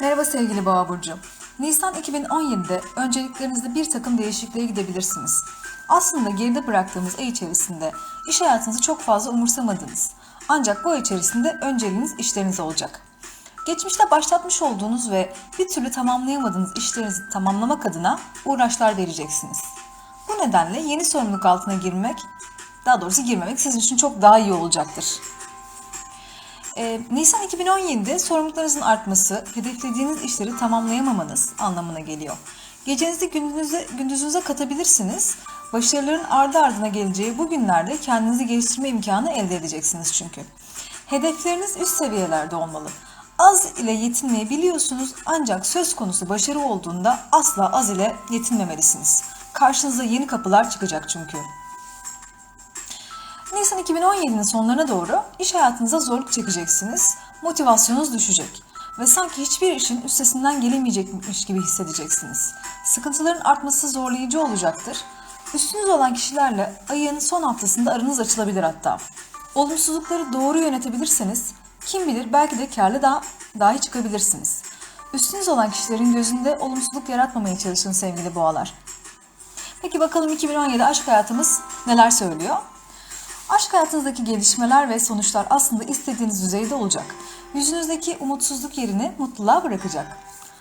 Merhaba sevgili Boğa Burcu. Nisan 2017'de önceliklerinizde bir takım değişikliğe gidebilirsiniz. Aslında geride bıraktığımız ay içerisinde iş hayatınızı çok fazla umursamadınız. Ancak bu ay içerisinde önceliğiniz işleriniz olacak. Geçmişte başlatmış olduğunuz ve bir türlü tamamlayamadığınız işlerinizi tamamlamak adına uğraşlar vereceksiniz. Bu nedenle yeni sorumluluk altına girmek, daha doğrusu girmemek sizin için çok daha iyi olacaktır. Ee, Nisan 2017'de sorumluluklarınızın artması, hedeflediğiniz işleri tamamlayamamanız anlamına geliyor. Gecenizi gündüzünüze, gündüzünüze katabilirsiniz. Başarıların ardı ardına geleceği bu günlerde kendinizi geliştirme imkanı elde edeceksiniz çünkü. Hedefleriniz üst seviyelerde olmalı. Az ile yetinmeyebiliyorsunuz ancak söz konusu başarı olduğunda asla az ile yetinmemelisiniz. Karşınıza yeni kapılar çıkacak çünkü. Nisan 2017'nin sonlarına doğru iş hayatınıza zorluk çekeceksiniz, motivasyonunuz düşecek ve sanki hiçbir işin üstesinden gelemeyecekmiş gibi hissedeceksiniz. Sıkıntıların artması zorlayıcı olacaktır. Üstünüz olan kişilerle ayın son haftasında aranız açılabilir hatta. Olumsuzlukları doğru yönetebilirseniz kim bilir belki de karlı daha, dahi çıkabilirsiniz. Üstünüz olan kişilerin gözünde olumsuzluk yaratmamaya çalışın sevgili boğalar. Peki bakalım 2017 aşk hayatımız neler söylüyor? Aşk hayatınızdaki gelişmeler ve sonuçlar aslında istediğiniz düzeyde olacak. Yüzünüzdeki umutsuzluk yerini mutluluğa bırakacak.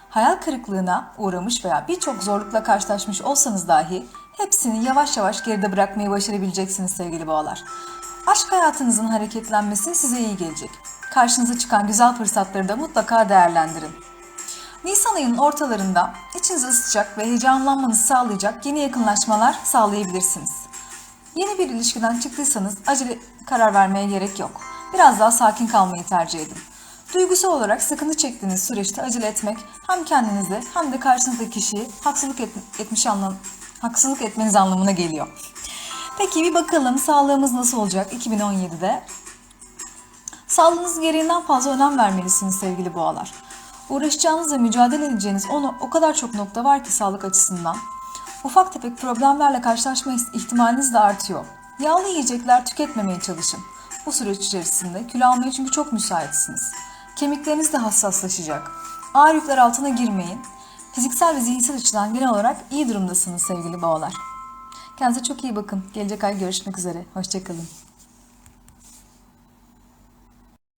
Hayal kırıklığına uğramış veya birçok zorlukla karşılaşmış olsanız dahi hepsini yavaş yavaş geride bırakmayı başarabileceksiniz sevgili boğalar. Aşk hayatınızın hareketlenmesi size iyi gelecek. Karşınıza çıkan güzel fırsatları da mutlaka değerlendirin. Nisan ayının ortalarında içinizi ısıtacak ve heyecanlanmanızı sağlayacak yeni yakınlaşmalar sağlayabilirsiniz. Yeni bir ilişkiden çıktıysanız acele karar vermeye gerek yok. Biraz daha sakin kalmayı tercih edin. Duygusal olarak sıkıntı çektiğiniz süreçte acele etmek hem kendinize hem de karşınızdaki kişiyi haksızlık et, etmiş anlam haksızlık etmeniz anlamına geliyor. Peki bir bakalım sağlığımız nasıl olacak 2017'de? Sağlığınız gereğinden fazla önem vermelisiniz sevgili boğalar. Uğraşacağınız ve mücadele edeceğiniz o, o kadar çok nokta var ki sağlık açısından. Ufak tefek problemlerle karşılaşma ihtimaliniz de artıyor. Yağlı yiyecekler tüketmemeye çalışın. Bu süreç içerisinde kilo almaya çünkü çok müsaitsiniz. Kemikleriniz de hassaslaşacak. Ağır yükler altına girmeyin. Fiziksel ve zihinsel açıdan genel olarak iyi durumdasınız sevgili boğalar. Kendinize çok iyi bakın. Gelecek ay görüşmek üzere. Hoşçakalın.